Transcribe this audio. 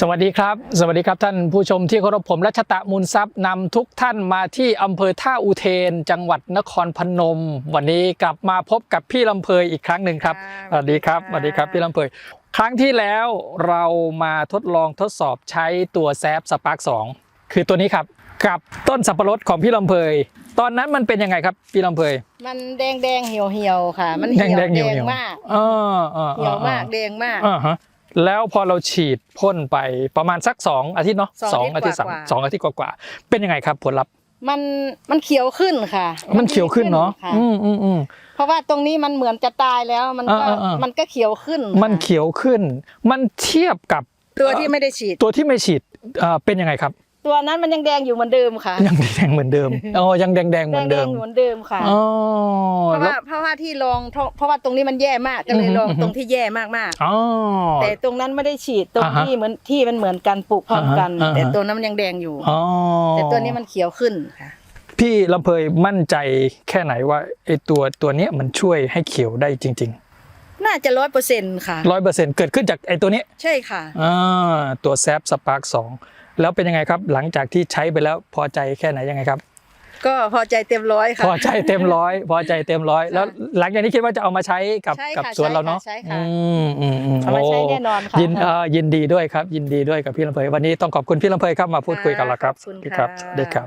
สวัสดีครับ สวัสดีครับท่านผู้ชมที่เคารพผมรัชตะมูลทรัพย์นำทุกท่านมาที่อำเภอท่าอุเทน จังหวัดนครพนม วันนี้กลับมาพบกับพี่ลำเพยอีกครั้งหนึ่งครับค่ะสวัสดีครับสวัสดีครับพี่ลำเพยครั้งที่แล้วเรามาทดลองทดสอบใช้ตัวแซฟสปาร์กสองคือตัวนี้ครับกับต้นสับปะรดของพี่ลำเพยตอนนั้นมันเป็นยังไงครับพี่ลำเพยมันแดงแดงๆเหี่ยวเหี่ยวๆค่ะ มันแดเหี่งยวแดงแดเหี่ยวงเหี่ยวมากเออเออเหี่ยวมากแดงมากอ่าฮะ แล้วพอเราฉีดพ่นไปประมาณสักสองอาทิตย์เนาะสองอาทิตย์อาทิตย์สามกว่าๆสองอาทิตย์กว่าๆเป็นยังไงครับผลลัพธ์มันมันเขียวขึ้นค่ะ มันเขียวขึ้นเนาะค่อืมอืมอืมเพราะว่าตรงนี้มันเหมือนจะตายแล้วมันก็อ่าอ่าอ่ามัมันก็เขียวขึ้นค่ะมันเขียวขึ้น มันเทียบกับตัวที่ไม่ได้ฉีด ตัวที่ไม่ฉีดเอ่อเป็นยังไงครับ ตัวนั้นมันยังแดงอยู่เหมือนเดิมค่ะ ยังแดงเหมือนเดิมอ๋อยังแดงแดงๆเหแดมืองนแดเดิงมเหมือนเดิมค่ะอ๋อ เพราะแล้วว่าเพราะว่าที่ลองเพราะว่าตรงนี้มันแย่มากก็เลยลองอือฮึตรงที่แย่มากอ๋อๆแต่ตรงนั้นไม่ได้ฉีดตรงอ่าฮะที่เหมือนที่มันเหมือนกันปลูกพร้อมกัน อ่าฮะ แต่ตัวนั้นมันยังแดงอยู่ อ๋อแต่ตัวนี้มันเขียวขึ้นค่ะ พี่ลำเพยมั่นใจแค่ไหนว่าไอตัวตัวเนี้ยมันช่วยให้เขียวได้จริงน่าจะร้อยเปอร์เซ็นต์ค่ะ ๆร้อยเปอร์เซ็นต์เกิดขึ้นจากไอตัวนี้ใช่ค่ะ อ่าตัวแซฟสปาร์กสองแล้วเป็นยังไงครับ หลังจากที่ใช้ไปแล้วพอใจแค่ไหนยังไงครับ ก็พอใจเต็มร้อยค่ะพอใจเต็มร้อยพอใจเต็มร้อยแล้วหลังจากนี้คิดว่าจะเอามาใช้กับใช่ค่ะกับสวนเราเนาะใช่ค่ะอืมอืมอืมเอามาใช้โแน่นอนค่ะยินเอ่อยินดีด้วยครับ ยินดีด้วยกับพี่ลำเพยวันนี้ต้องขอบคุณพี่ลำเพยครับมาพูดคุยกับเราครับขอบคุณครับค่ะสวัสดีครับ